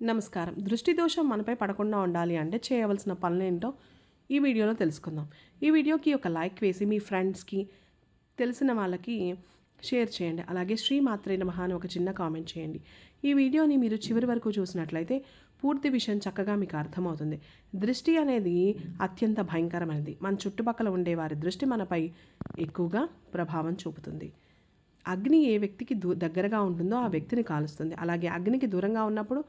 నమస్కారం. దృష్టి దోషం మనపై పడకుండా ఉండాలి అంటే చేయవలసిన పనులేంటో ఈ వీడియోలో తెలుసుకుందాం. ఈ వీడియోకి ఒక లైక్ వేసి మీ ఫ్రెండ్స్కి తెలిసిన వాళ్ళకి షేర్ చేయండి. అలాగే శ్రీ మాత్రే నమః అని ఒక చిన్న కామెంట్ చేయండి. ఈ వీడియోని మీరు చివరి వరకు చూసినట్లయితే పూర్తి విషయం చక్కగా మీకు అర్థమవుతుంది. దృష్టి అనేది అత్యంత భయంకరమైనది. మన చుట్టుపక్కల ఉండే వారి దృష్టి మనపై ఎక్కువగా ప్రభావం చూపుతుంది. అగ్ని ఏ వ్యక్తికి దూ దగ్గరగా ఉంటుందో ఆ వ్యక్తిని కాలుస్తుంది. అలాగే అగ్నికి దూరంగా ఉన్నప్పుడు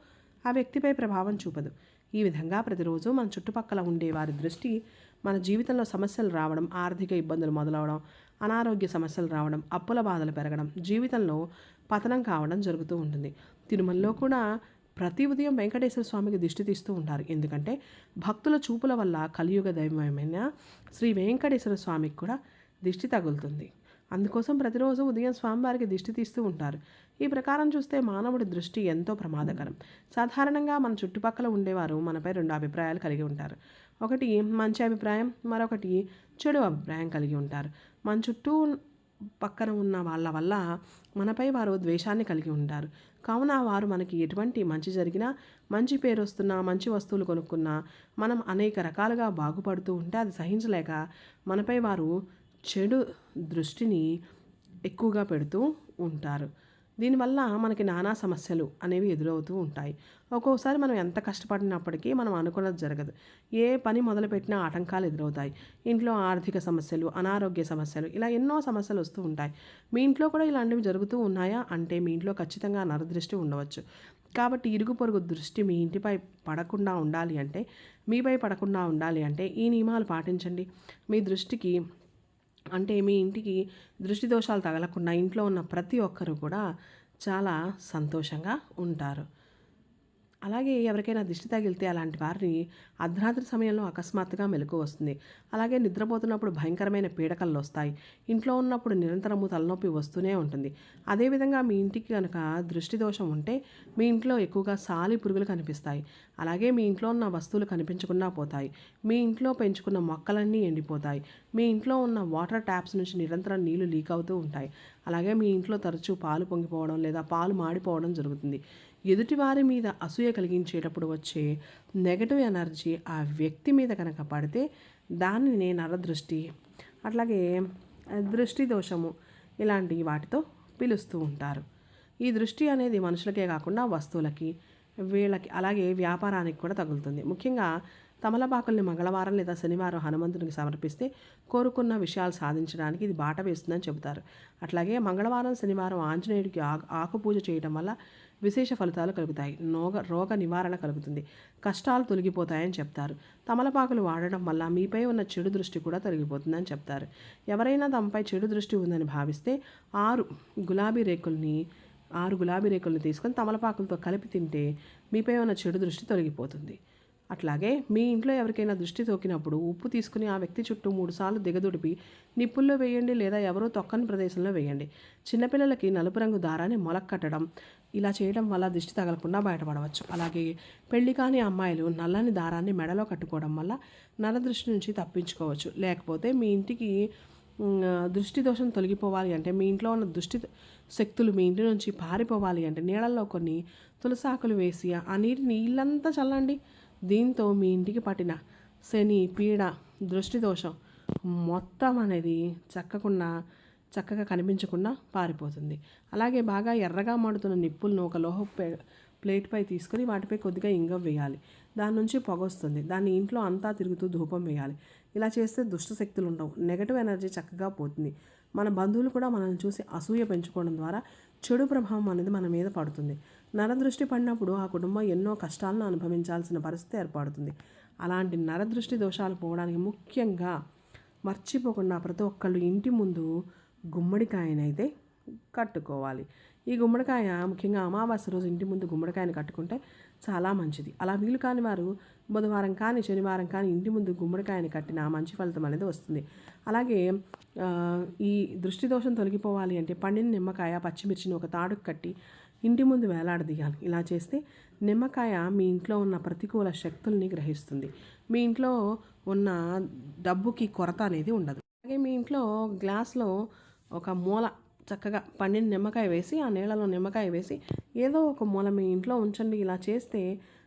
ఆ వ్యక్తిపై ప్రభావం చూపదు. ఈ విధంగా ప్రతిరోజు మన చుట్టుపక్కల ఉండే వారి దృష్టి మన జీవితంలో సమస్యలు రావడం ఆర్థిక ఇబ్బందులు మొదలవడం అనారోగ్య సమస్యలు రావడం అప్పుల బాధలు పెరగడం జీవితంలో పతనం కావడం జరుగుతూ ఉంటుంది. తిరుమలలో కూడా ప్రతి ఉదయం వెంకటేశ్వర స్వామికి దిష్టి తీస్తూ ఉంటారు. ఎందుకంటే భక్తుల చూపుల వల్ల కలియుగ దైవమైన శ్రీ వెంకటేశ్వర స్వామికి కూడా దిష్టి తగులుతుంది. అందుకోసం ప్రతిరోజు ఉదయం స్వామివారికి దిష్టి తీస్తూ ఉంటారు. ఈ ప్రకారం చూస్తే మానవుడి దృష్టి ఎంతో ప్రమాదకరం. సాధారణంగా మన చుట్టుపక్కల ఉండేవారు మనపై రెండు అభిప్రాయాలు కలిగి ఉంటారు. ఒకటి మంచి అభిప్రాయం. మరొకటి చెడు అభిప్రాయం కలిగి ఉంటారు. మన చుట్టూ పక్కన ఉన్న వాళ్ళ వల్ల మనపై వారు ద్వేషాన్ని కలిగి ఉంటారు. కావున వారు మనకి ఎటువంటి మంచి జరిగినా మంచి పేరు వస్తున్నా మంచి వస్తువులు కొనుక్కున్నా మనం అనేక రకాలుగా బాగుపడుతూ ఉంటే అది సహించలేక మనపై వారు చెడు దృష్టిని ఎక్కువగా పెడుతూ ఉంటారు. దీనివల్ల మనకి నానా సమస్యలు అనేవి ఎదురవుతూ ఉంటాయి. ఒక్కోసారి మనం ఎంత కష్టపడినప్పటికీ మనం అనుకున్నది జరగదు. ఏ పని మొదలుపెట్టినా ఆటంకాలు ఎదురవుతాయి. ఇంట్లో ఆర్థిక సమస్యలు అనారోగ్య సమస్యలు ఇలా ఎన్నో సమస్యలు వస్తూ ఉంటాయి. మీ ఇంట్లో కూడా ఇలాంటివి జరుగుతూ ఉన్నాయా? అంటే మీ ఇంట్లో ఖచ్చితంగా నరదృష్టి ఉండవచ్చు. కాబట్టి ఇరుగు పొరుగు దృష్టి మీ ఇంటిపై పడకుండా ఉండాలి అంటే మీపై పడకుండా ఉండాలి అంటే ఈ నియమాలు పాటించండి. మీ దృష్టికి అంటే మీ ఇంటికి దృష్టి దోషాలు తగలకుండా ఇంట్లో ఉన్న ప్రతి ఒక్కరూ కూడా చాలా సంతోషంగా ఉంటారు. అలాగే ఎవరికైనా దిష్టి తగిలితే అలాంటి వారిని అర్ధరాత్రి సమయంలో అకస్మాత్తుగా మెలకు వస్తుంది. అలాగే నిద్రపోతున్నప్పుడు భయంకరమైన పీడకలు వస్తాయి. ఇంట్లో ఉన్నప్పుడు నిరంతరము తలనొప్పి వస్తూనే ఉంటుంది. అదేవిధంగా మీ ఇంటికి కనుక దృష్టి దోషం ఉంటే మీ ఇంట్లో ఎక్కువగా సాలి పురుగులు కనిపిస్తాయి. అలాగే మీ ఇంట్లో ఉన్న వస్తువులు కనిపించకుండా పోతాయి. మీ ఇంట్లో పెంచుకున్న మొక్కలన్నీ ఎండిపోతాయి. మీ ఇంట్లో ఉన్న వాటర్ ట్యాప్స్ నుంచి నిరంతరం నీళ్ళు లీక్ అవుతూ ఉంటాయి. అలాగే మీ ఇంట్లో తరచూ పాలు పొంగిపోవడం లేదా పాలు మాడిపోవడం జరుగుతుంది. ఎదుటివారి మీద అసూయ కలిగించేటప్పుడు వచ్చే నెగటివ్ ఎనర్జీ ఆ వ్యక్తి మీద కనుక పడితే దానిని నరదృష్టి అట్లాగే దృష్టి దోషము ఇలాంటి వాటితో పిలుస్తూ ఉంటారు. ఈ దృష్టి అనేది మనుషులకే కాకుండా వస్తువులకి వీళ్ళకి అలాగే వ్యాపారానికి కూడా తగులుతుంది. ముఖ్యంగా తమలపాకుల్ని మంగళవారం లేదా శనివారం హనుమంతునికి సమర్పిస్తే కోరుకున్న విషయాలు సాధించడానికి ఇది బాట వేస్తుందని చెబుతారు. అట్లాగే మంగళవారం శనివారం ఆంజనేయుడికి ఆకు పూజ చేయడం వల్ల విశేష ఫలితాలు కలుగుతాయి. నోగ రోగ నివారణ కలుగుతుంది. కష్టాలు తొలగిపోతాయని చెప్తారు. తమలపాకులు వాడడం వల్ల మీపై ఉన్న చెడు దృష్టి కూడా తొలగిపోతుందని చెప్తారు. ఎవరైనా తమపై చెడు దృష్టి ఉందని భావిస్తే ఆరు గులాబీ రేకుల్ని ఆరు గులాబీ రేకుల్ని తీసుకొని తమలపాకులతో కలిపి తింటే మీపై ఉన్న చెడు దృష్టి తొలగిపోతుంది. అట్లాగే మీ ఇంట్లో ఎవరికైనా దృష్టి తోకినప్పుడు ఉప్పు తీసుకుని ఆ వ్యక్తి చుట్టూ మూడుసార్లు దిగదుడిపి నిప్పుల్లో వేయండి లేదా ఎవరో తొక్కని ప్రదేశంలో వేయండి. చిన్నపిల్లలకి నలుపు రంగు దారాన్ని మొలక్కట్టడం ఇలా చేయడం వల్ల దృష్టి తగలకుండా బయటపడవచ్చు. అలాగే పెళ్ళి కాని అమ్మాయిలు నల్లని దారాన్ని మెడలో కట్టుకోవడం వల్ల నర దృష్టి నుంచి తప్పించుకోవచ్చు. లేకపోతే మీ ఇంటికి దృష్టి దోషం తొలగిపోవాలి అంటే మీ ఇంట్లో ఉన్న దృష్టి శక్తులు మీ ఇంటి నుంచి పారిపోవాలి అంటే నీళ్ళల్లో కొన్ని తులసాకులు వేసి ఆ నీటిని ఇల్లంతా చల్లండి. దీంతో మీ ఇంటికి పట్టిన శని పీడ దృష్టి దోషం మొత్తం అనేది చక్కకుండా చక్కగా కనిపించకుండా పారిపోతుంది. అలాగే బాగా ఎర్రగా మాడుతున్న నిప్పులను ఒక లోహ ప్లేట్పై తీసుకొని వాటిపై కొద్దిగా ఇంగ వేయాలి. దాని నుంచి పొగ వస్తుంది. దాన్ని ఇంట్లో అంతా తిరుగుతూ ధూపం వేయాలి. ఇలా చేస్తే దుష్ట శక్తులు ఉండవు. నెగటివ్ ఎనర్జీ చక్కగా పోతుంది. మన బంధువులు కూడా మనల్ని చూసి అసూయ పెంచుకోవడం ద్వారా చెడు ప్రభావం అనేది మన మీద పడుతుంది. నరదృష్టి పడినప్పుడు ఆ కుటుంబం ఎన్నో కష్టాలను అనుభవించాల్సిన పరిస్థితి ఏర్పడుతుంది. అలాంటి నరదృష్టి దోషాలు పోవడానికి ముఖ్యంగా మర్చిపోకుండా ప్రతి ఒక్కళ్ళు ఇంటి ముందు గుమ్మడికాయనైతే కట్టుకోవాలి. ఈ గుమ్మడికాయ ముఖ్యంగా అమావాస్య రోజు ఇంటి ముందు గుమ్మడికాయను కట్టుకుంటే చాలా మంచిది. అలా వీలు కాని వారు బుధవారం కానీ శనివారం కానీ ఇంటి ముందు గుమ్మడికాయని కట్టిన మంచి ఫలితం అనేది వస్తుంది. అలాగే ఈ దృష్టి దోషం తొలగిపోవాలి అంటే పండిన నిమ్మకాయ పచ్చిమిర్చిని ఒక తాడుకు కట్టి ఇంటి ముందు వేలాడదీయాలి. ఇలా చేస్తే నిమ్మకాయ మీ ఇంట్లో ఉన్న ప్రతికూల శక్తుల్ని గ్రహిస్తుంది. మీ ఇంట్లో ఉన్న డబ్బుకి కొరత అనేది ఉండదు. అలాగే మీ ఇంట్లో గ్లాస్లో ఒక మూల చక్కగా పండిన నిమ్మకాయ వేసి ఆ నీళ్ళలో నిమ్మకాయ వేసి ఏదో ఒక మూల మీ ఇంట్లో ఉంచండి. ఇలా చేస్తే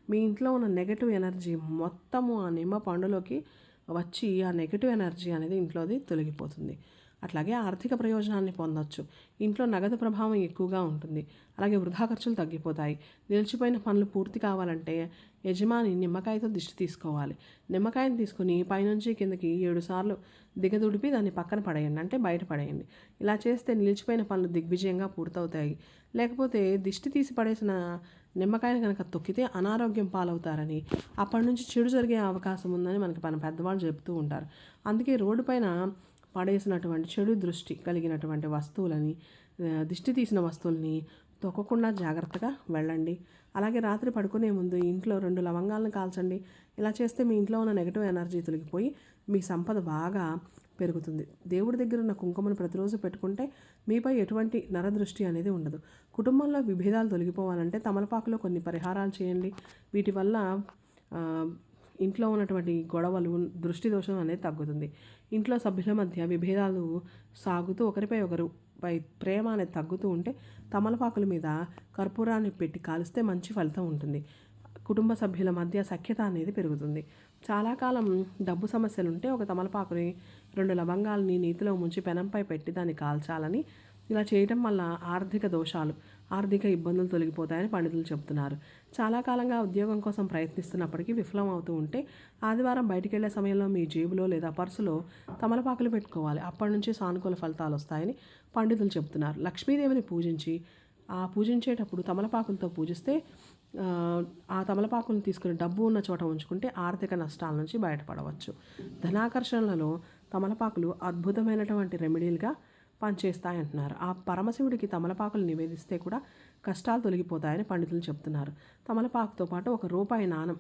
మీ ఇంట్లో ఉన్న నెగటివ్ ఎనర్జీ మొత్తము ఆ నిమ్మ పండులోకి వచ్చి ఆ నెగటివ్ ఎనర్జీ అనేది ఇంట్లోది తొలగిపోతుంది. అట్లాగే ఆర్థిక ప్రయోజనాన్ని పొందొచ్చు. ఇంట్లో నగదు ప్రభావం ఎక్కువగా ఉంటుంది. అలాగే వృధా ఖర్చులు తగ్గిపోతాయి. నిలిచిపోయిన పనులు పూర్తి కావాలంటే యజమాని నిమ్మకాయతో దిష్టి తీసుకోవాలి. నిమ్మకాయని తీసుకుని పైనుంచి కిందకి ఏడు సార్లు దిగదుడిపి దాన్ని పక్కన పడేయండి. అంటే బయట పడేయండి. ఇలా చేస్తే నిలిచిపోయిన పనులు దిగ్విజయంగా పూర్తవుతాయి. లేకపోతే దిష్టి తీసి పడేసిన నిమ్మకాయని కనుక తొక్కితే అనారోగ్యం పాలవుతారని అప్పటి నుంచి చెడు జరిగే అవకాశం ఉందని మనకి మన పెద్దవాళ్ళు చెప్తూ ఉంటారు. అందుకే రోడ్డు పైన పడేసినటువంటి చెడు దృష్టి కలిగినటువంటి వస్తువులని దిష్టి తీసిన వస్తువుల్ని తొక్కకుండా జాగ్రత్తగా వెళ్ళండి. అలాగే రాత్రి పడుకునే ముందు ఇంట్లో రెండు లవంగాలను కాల్చండి. ఇలా చేస్తే మీ ఇంట్లో ఉన్న నెగటివ్ ఎనర్జీ తొలగిపోయి మీ సంపద బాగా పెరుగుతుంది. దేవుడి దగ్గర ఉన్న కుంకుమను ప్రతిరోజు పెట్టుకుంటే మీపై ఎటువంటి నరదృష్టి అనేది ఉండదు. కుటుంబంలో విభేదాలు తొలగిపోవాలంటే తమలపాకులో కొన్ని పరిహారాలు చేయండి. వీటి వల్ల ఇంట్లో ఉన్నటువంటి గొడవలు దృష్టి దోషం అనేది తగ్గుతుంది. ఇంట్లో సభ్యుల మధ్య విభేదాలు సాగుతూ ఒకరిపై ఒకరు పై ప్రేమ అనేది తగ్గుతూ ఉంటే తమలపాకుల మీద కర్పూరాన్ని పెట్టి కాలిస్తే మంచి ఫలితం ఉంటుంది. కుటుంబ సభ్యుల మధ్య సఖ్యత అనేది పెరుగుతుంది. చాలా కాలం డబ్బు సమస్యలు ఉంటే ఒక తమలపాకుని రెండు లవంగాలని నీతిలో ముంచి పెనంపై పెట్టి దాన్ని కాల్చాలని ఇలా చేయటం వల్ల ఆర్థిక దోషాలు ఆర్థిక ఇబ్బందులు తొలగిపోతాయని పండితులు చెబుతున్నారు. చాలా కాలంగా ఉద్యోగం కోసం ప్రయత్నిస్తున్నప్పటికీ విఫలం అవుతూ ఉంటే ఆదివారం బయటికి వెళ్ళే సమయంలో మీ జేబులో లేదా పర్సులో తమలపాకులు పెట్టుకోవాలి. అప్పటి నుంచి సానుకూల ఫలితాలు వస్తాయని పండితులు చెబుతున్నారు. లక్ష్మీదేవిని పూజించి ఆ పూజించేటప్పుడు తమలపాకులతో పూజిస్తే ఆ, ఆ తమలపాకులను తీసుకుని డబ్బు ఉన్న చోట ఉంచుకుంటే ఆర్థిక నష్టాల నుంచి బయటపడవచ్చు. ధనాకర్షణలలో తమలపాకులు అద్భుతమైనటువంటి రెమెడీలుగా పనిచేస్తాయంటున్నారు. ఆ పరమశివుడికి తమలపాకులు నివేదిస్తే కూడా కష్టాలు తొలగిపోతాయని పండితులు చెప్తున్నారు. తమలపాకుతో పాటు ఒక రూపాయి నాణం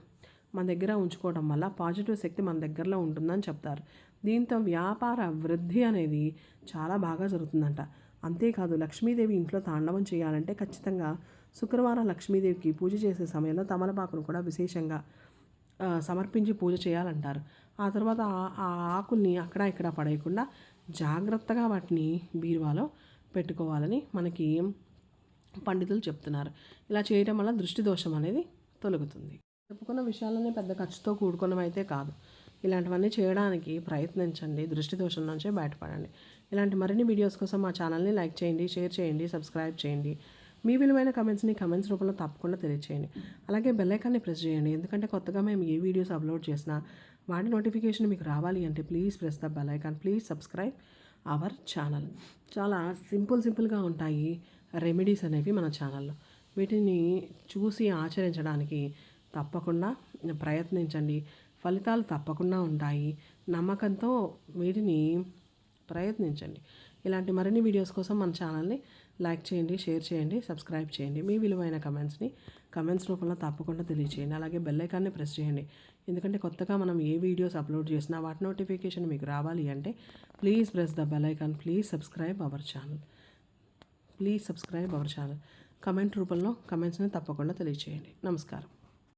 మన దగ్గర ఉంచుకోవడం వల్ల పాజిటివ్ శక్తి మన దగ్గరలో ఉంటుందని చెప్తారు. దీంతో వ్యాపార వృద్ధి అనేది చాలా బాగా జరుగుతుందంట. అంతేకాదు లక్ష్మీదేవి ఇంట్లో తాండవం చేయాలంటే ఖచ్చితంగా శుక్రవారం లక్ష్మీదేవికి పూజ చేసే సమయంలో తమలపాకును కూడా విశేషంగా సమర్పించి పూజ చేయాలంటారు. ఆ తర్వాత ఆ- ఆ ఆకుల్ని అక్కడ ఇక్కడ పడేయకుండా జాగ్రత్తగా వాటిని బీరువాలో పెట్టుకోవాలని మనకి పండితులు చెప్తున్నారు. ఇలా చేయడం వల్ల దృష్టి దోషం అనేది తొలగుతుంది. చెప్పుకున్న విషయాలనే పెద్ద ఖర్చుతో కూడుకున్నవైతే కాదు. ఇలాంటివన్నీ చేయడానికి ప్రయత్నించండి. దృష్టి దోషం నుంచే బయటపడండి. ఇలాంటి మరిన్ని వీడియోస్ కోసం మా ఛానల్ని లైక్ చేయండి షేర్ చేయండి సబ్స్క్రైబ్ చేయండి. మీ విలువైన కమెంట్స్ని కమెంట్స్ రూపంలో తప్పకుండా తెలియచేయండి. అలాగే బెల్ ఐకాన్ని ప్రెస్ చేయండి. ఎందుకంటే కొత్తగా మేము ఏ వీడియోస్ అప్లోడ్ చేసినా వాటి నోటిఫికేషన్ మీకు రావాలి అంటే please press the bell icon please subscribe our channel. చాలా సింపుల్ సింపుల్గా ఉంటాయి రెమెడీస్ అనేవి మన ఛానల్లో. వీటిని చూసి ఆచరించడానికి తప్పకుండా ప్రయత్నించండి. ఫలితాలు తప్పకుండా ఉంటాయి. నమ్మకంతో వీటిని ప్రయత్నించండి. ఇలాంటి మరిన్ని వీడియోస్ కోసం మన ఛానల్ని లైక్ చేయండి షేర్ చేయండి సబ్స్క్రైబ్ చేయండి. మీ విలువైన కమెంట్స్ని కమెంట్స్ రూపంలో తప్పకుండా తెలియచేయండి. అలాగే బెల్ ఐకాన్ని ప్రెస్ చేయండి. ఎందుకంటే కొత్తగా మనం ఏ వీడియోస్ అప్లోడ్ చేసినా వాటి నోటిఫికేషన్ మీకు రావాలి అంటే please press the bell icon please subscribe our channel. Please subscribe our channel. Comment రూపంలో కమెంట్స్ని తప్పకుండా తెలియచేయండి. నమస్కారం.